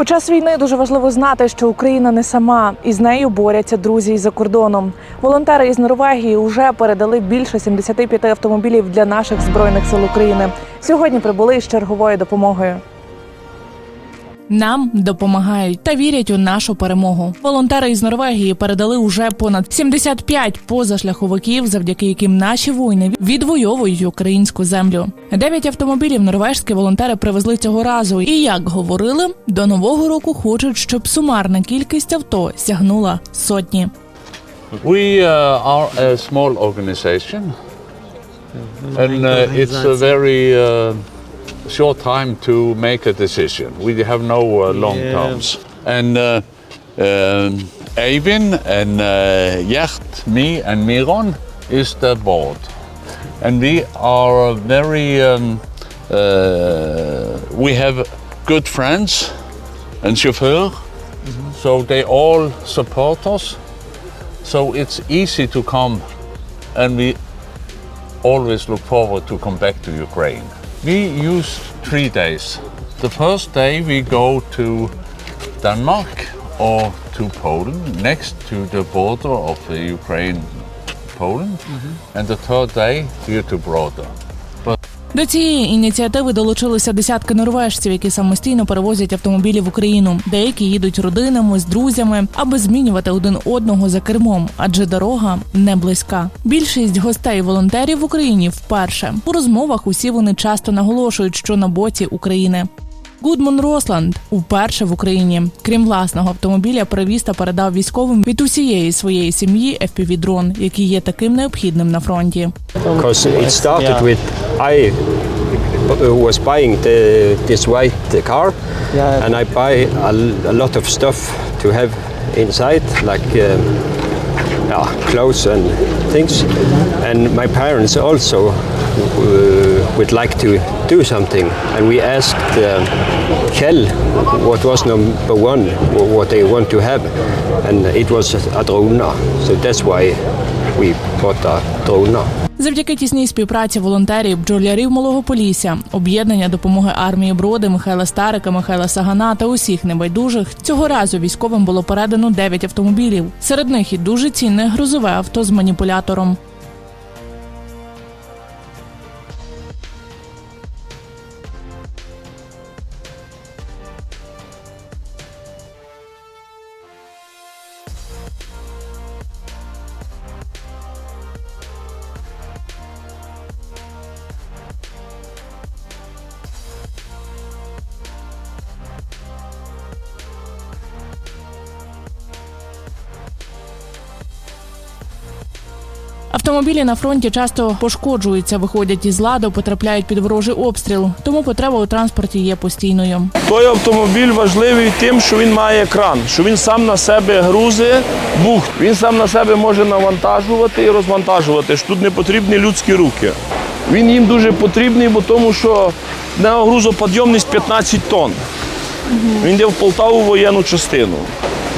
У час війни дуже важливо знати, що Україна не сама, і з нею борються друзі із за кордоном. Волонтери із Норвегії вже передали більше 75 автомобілів для наших збройних сил України. Сьогодні прибули з черговою допомогою. Нам допомагають та вірять у нашу перемогу. Волонтери із Норвегії передали уже понад 75 позашляховиків, завдяки яким наші воїни відвоюють українську землю. Дев'ять автомобілів норвежські волонтери привезли цього разу. І як говорили, до нового року хочуть, щоб сумарна кількість авто сягнула сотні. We uh, are a small organization, and uh, it's a very uh, short time to make a decision. We have no uh, long Yeah. terms. And uh, um, Eivind and uh, Gert, me and Miron is the board. And we are very, um, uh, we have good friends and chauffeur, so they all support us. So it's easy to come, and we always look forward to come back to Ukraine. We use three days. The first day we go to Denmark or to Poland, next to the border of the Ukraine, Poland, mm-hmm. and the third day here to Broder. До цієї ініціативи долучилися десятки норвежців, які самостійно перевозять автомобілі в Україну. Деякі їдуть родинами з друзями, аби змінювати один одного за кермом, адже дорога не близька. Більшість гостей волонтерів в Україні вперше у розмовах. Усі вони часто наголошують, що на боці України. Гудман Росланд уперше в Україні. Крім власного автомобіля, привіз та передав військовим від усієї своєї сім'ї FPV-дрон, який є таким необхідним на фронті. Because it started Yeah. with I was buying the, this white car, Yeah. and I buy a, a lot of stuff to have inside, like um, yeah, clothes and things. And my parents also uh, would like to do something, and we asked uh, Kjell what was number one, what they want to have, and it was a drone. So that's why we bought a drone. Завдяки тісній співпраці волонтерів, бджолярів малого Полісся, об'єднання допомоги армії броди Михайла Старика, Михайла Сагана та усіх небайдужих цього разу військовим було передано 9 автомобілів. Серед них і дуже цінне грузове авто з маніпулятором. Автомобілі на фронті часто пошкоджуються, виходять із ладу, потрапляють під ворожий обстріл. Тому потреба у транспорті є постійною. Той автомобіль важливий тим, що він має екран, що він сам на себе грузи бухт. Він сам на себе може навантажувати і розвантажувати, що тут не потрібні людські руки. Він їм дуже потрібний, бо тому що нього грузоподйомність 15 тонн. Він йде в Полтаву воєнну частину.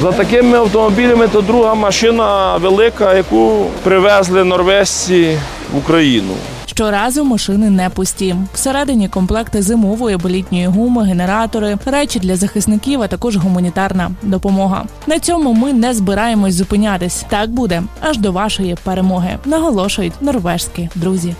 За такими автомобілями то друга машина велика, яку привезли норвежці в Україну. Щоразу машини не пусті. Всередині комплекти зимової або літньої гуми, генератори, речі для захисників, а також гуманітарна допомога. На цьому ми не збираємось зупинятись. Так буде аж до вашої перемоги, наголошують норвежські друзі.